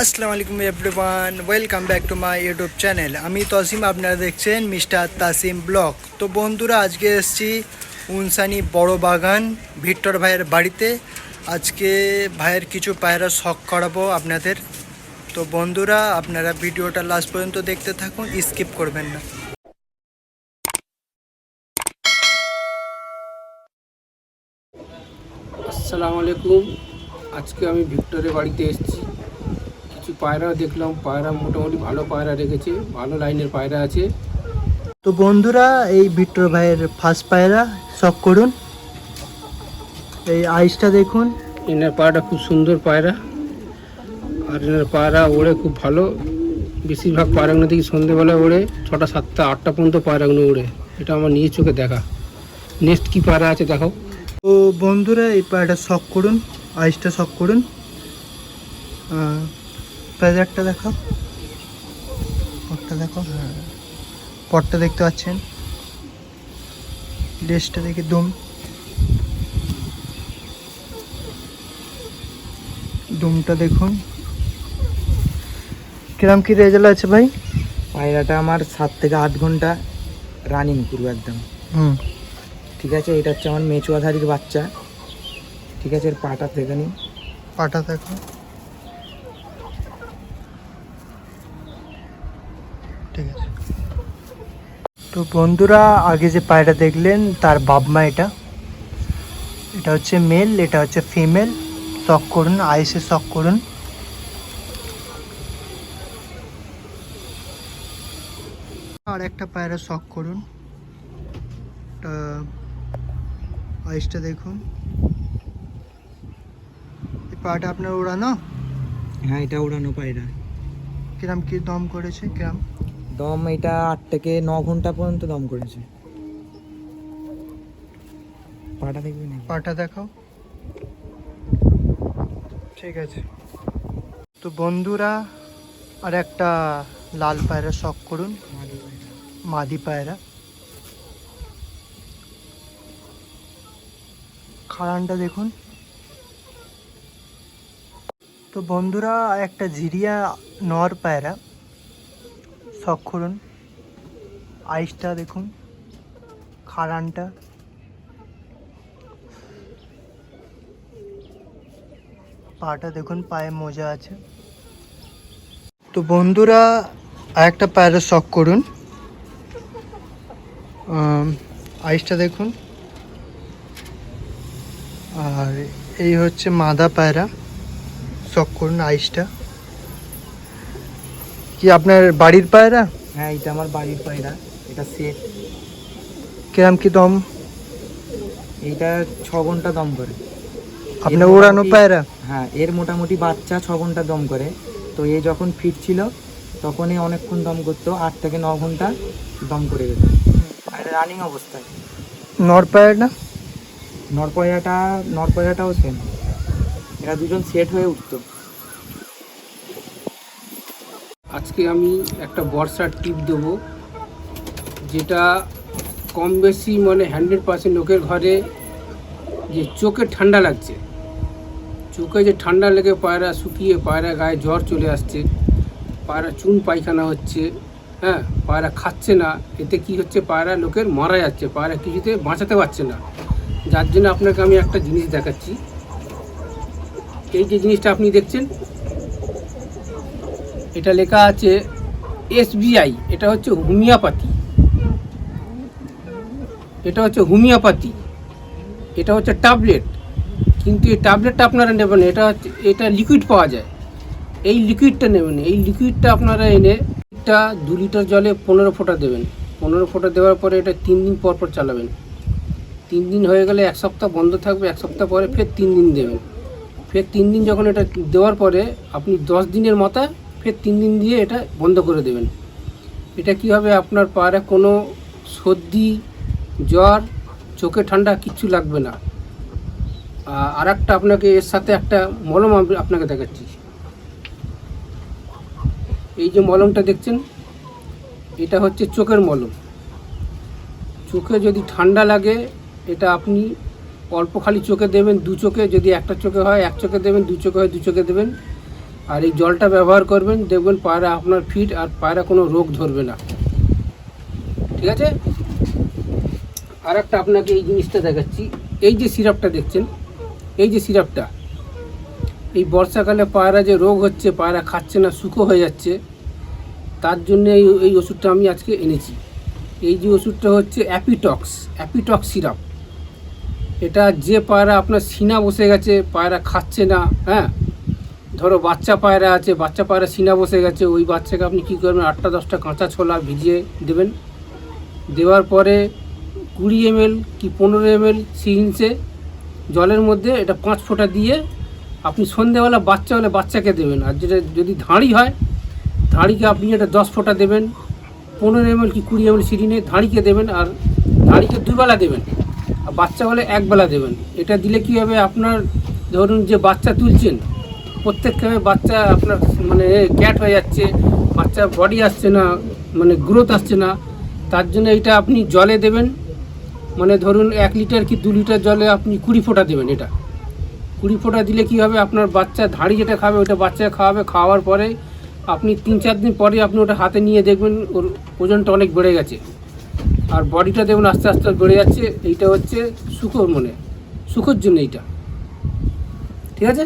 আসসালামু আলাইকুম everyone welcome back to my YouTube channel আমি তসিম, আপনারা দেখছেন মিস্টার তাসিম ব্লগ। তো বন্ধুরা, আজকে এসেছি উনসানি বড় বাগান ভিক্টর ভাইয়ের বাড়িতে। আজকে ভাইয়ের কিছু পায়রা শখ করাবো আপনাদের। তো বন্ধুরা, আপনারা ভিডিওটা লাস্ট পর্যন্ত দেখতে থাকুন স্কিপ করবেন না। আসসালামু আলাইকুম। আজকে আমি ভিক্টরের বাড়িতে এসেছি। কিছু পায়রা দেখলাম পায়রা মোটামুটি ভালো পায়রা রেখেছে ভালো লাইনের পায়রা আছে। তো বন্ধুরা এই ভিক্টর ভাইয়ের ফার্স্ট পায়রা শখ করুন। এই আইসটা দেখুন। এনার পায়রাটা খুব সুন্দর পায়রা। আর এনার পায়রা ওড়ে খুব ভালো। বেশিরভাগ পায়রাগুলো দেখি সন্ধেবেলা ওড়ে ছটা সাতটা আটটা পর্যন্ত পায়রাগুলো ওড়ে। এটা আমার নিজের চোখে দেখা। নেক্সট কি পায়রা আছে দেখো। তো বন্ধুরা এই পায়রাটা শখ করুন আইসটা শখ করুন। প্রেজারটা দেখো। পটটা দেখো। হ্যাঁ পটটা দেখতে পাচ্ছেন। ড্রেসটা দেখে দুম। দুমটা দেখুন। কিরম কি রেজাল্ট আছে ভাই? পায়রাটা আমার সাত থেকে আট ঘণ্টা রানিং পুরো একদম। হুম। ঠিক আছে এটা হচ্ছে আমার মেচুয়াধারীর বাচ্চা। ঠিক আছে এর পাটা থেকে নিই পাটা দেখো। ঠিক আছে। তো বন্ধুরা আগে যে পায়রা দেখলেন তার বাপমা এটা। এটা হচ্ছে মেল এটা হচ্ছে ফিমেল শখ করুন আইসে শখ করুন। আর একটা পায়রা শখ করুন। আইসটা দেখুন। এই পাটা আপনার ওড়ানো? হ্যাঁ এটা উড়ানো পায়রা। কিরাম কি দম করেছে কিরাম? দম এটা আট থেকে ন ঘণ্টা পর্যন্ত দম করেছে। পাটা দেখবি না পাটা দেখাও। ঠিক আছে। তো বন্ধুরা আর একটা লাল পায়রা শখ করুন। মাদি পায়রা। খাড়ানটা দেখুন। তো বন্ধুরা একটা জিরিয়া নর পায়রা। করুন। আইসটা দেখুন, খাড়ানটা। পাটা দেখুন, পায়ে মোজা আছে। তো বন্ধুরা, আরেকটা পায়রা শখ করুন। আইসটা দেখুন। আর এই হচ্ছে মাদা পায়রা। শখ করুন আইসটা। কি আপনার বাড়ির পায়রা? হ্যাঁ এটা আমার বাড়ির পায়রা। এটা সেট কিরম কি দম? এইটা ছ ঘণ্টা দম করে। আপনার ওড়ানো পায়রা? হ্যাঁ এর মোটামুটি বাচ্চা ছ ঘণ্টা দম করে। তো এ যখন ফিট ছিল তখনই অনেকক্ষণ দম করতো আট থেকে ন ঘণ্টা দম করে যেত আর রানিং অবস্থায়। নর পায়রা নরপয়াটা নরপয়াটাও সেম এরা দুজন সেট হয়ে উঠতো। আজকে আমি একটা বর্ষার টিপ দেবো, যেটা কম বেশি মানে হান্ড্রেড পার্সেন্ট লোকের ঘরে যে চোখে ঠান্ডা লাগছে। চোখে যে ঠান্ডা লেগে পায়রা শুকিয়ে, পায়রা গায়ে জ্বর চলে আসছে, পায়রা চুন পায়খানা হচ্ছে হ্যাঁ পায়রা খাচ্ছে না, এতে কি হচ্ছে? পায়রা লোকের মারা যাচ্ছে, পায়রা কিছুতে বাঁচাতে পারছে না। যার জন্য আপনাকে আমি একটা জিনিস দেখাচ্ছি। এই যে জিনিসটা আপনি দেখছেন এটা লেখা আছে এসবিআই, এটা হচ্ছে হোমিওপ্যাথি। এটা হচ্ছে হোমিওপ্যাথি। এটা হচ্ছে ট্যাবলেট। কিন্তু এই ট্যাবলেটটা আপনারা নেবেন এটা হচ্ছে এটা লিকুইড পাওয়া যায়। এই লিকুইডটা নেবেন এই লিকুইডটা আপনারা এনে এটা দু লিটার জলে পনেরো ফোঁটা দেবেন। পনেরো ফোঁটা দেওয়ার পরে এটা তিন দিন পর পর চালাবেন। তিন দিন হয়ে গেলে এক সপ্তাহ বন্ধ থাকবে, এক সপ্তাহ পরে ফের তিন দিন দেবেন। ফের তিন দিন যখন এটা দেওয়ার পরে আপনি দশ দিনের মাথায় ফের তিন দিন দিয়ে এটা বন্ধ করে দেবেন। এটা কি হবে আপনার পায়ে কোনো সর্দি, জ্বর, চোখে ঠান্ডা কিচ্ছু লাগবে না। আর একটা আপনাকে এর সাথে একটা মলম আপনাকে দেখাচ্ছি। এই যে মলমটা দেখছেন, এটা হচ্ছে চোখের মলম। চোখে যদি ঠান্ডা লাগে, এটা আপনি অল্প খালি চোখে দেবেন, দু চোখে যদি একটা চোখে হয়, এক চোখে দেবেন, দু চোখে হয়, দু চোখে দেবেন। আর এই জলটা ব্যবহার করবেন, দেখবেন পায়রা আপনার ফিট আর পায়রা কোনো রোগ ধরবে না। ঠিক আছে? আর একটা আপনাকে এই জিনিসটা দেখাচ্ছি। এই যে সিরাপটা দেখছেন, এই যে সিরাপটা, এই বর্ষাকালে পায়রা যে রোগ হচ্ছে, পায়রা খাচ্ছে না, শুকো হয়ে যাচ্ছে, তার জন্য এই এই ওষুধটা আমি আজকে এনেছি। এই যে ওষুধটা হচ্ছে অ্যাপিটক্স অ্যাপিটক্স সিরাপ। এটা যে পায়রা আপনার সিনা বসে গেছে, পায়রা খাচ্ছে না হ্যাঁ ধরো বাচ্চা পায়রা আছে, বাচ্চা পায়রা সিনা বসে গেছে, ওই বাচ্চাকে আপনি কী করবেন? আটটা, দশটা কাঁচা ছোলা ভিজিয়ে দেবেন। দেওয়ার পরে কুড়ি এমএল কি পনেরো এমএল সিরিঞ্জে জলের মধ্যে এটা পাঁচ ফোঁটা দিয়ে আপনি সন্ধেবেলা বাচ্চা হলে বাচ্চাকে দেবেন। আর যেটা যদি ধাঁড়ি হয়, ধাঁড়িকে আপনি এটা দশ ফোঁটা দেবেন। পনেরো এমএল কি কুড়ি এমএল সিরিনে ধাঁড়িকে দেবেন আর ধাঁড়িকে দুবেলা দেবেন। আর বাচ্চা হলে একবেলা দেবেন। এটা দিলে কি হবে? আপনার ধরুন যে বাচ্চা তুলছেন প্রত্যেক সময় বাচ্চা আপনার মানে ক্যাট হয়ে যাচ্ছে বাচ্চা বডি আসছে না মানে গ্রোথ আসছে না। তার জন্য এটা আপনি জলে দেবেন। মানে ধরুন এক লিটার কি দু লিটার জলে আপনি কুড়ি ফোঁটা দেবেন এটা। কুড়ি ফোঁটা দিলে কি হবে? আপনার বাচ্চা ধাড়ি যেটা খাবে, ওটা বাচ্চা খাওয়াবে। খাওয়ার পরে আপনি তিন চার দিন পরে আপনি ওটা হাতে নিয়ে দেখবেন, ওর ওজনটা অনেক বেড়ে গেছে। আর বডিটা দেখুন আস্তে আস্তে বেড়ে যাচ্ছে। এইটা হচ্ছে সুখোর মনে। সুখোর জন্য এইটা। ঠিক আছে?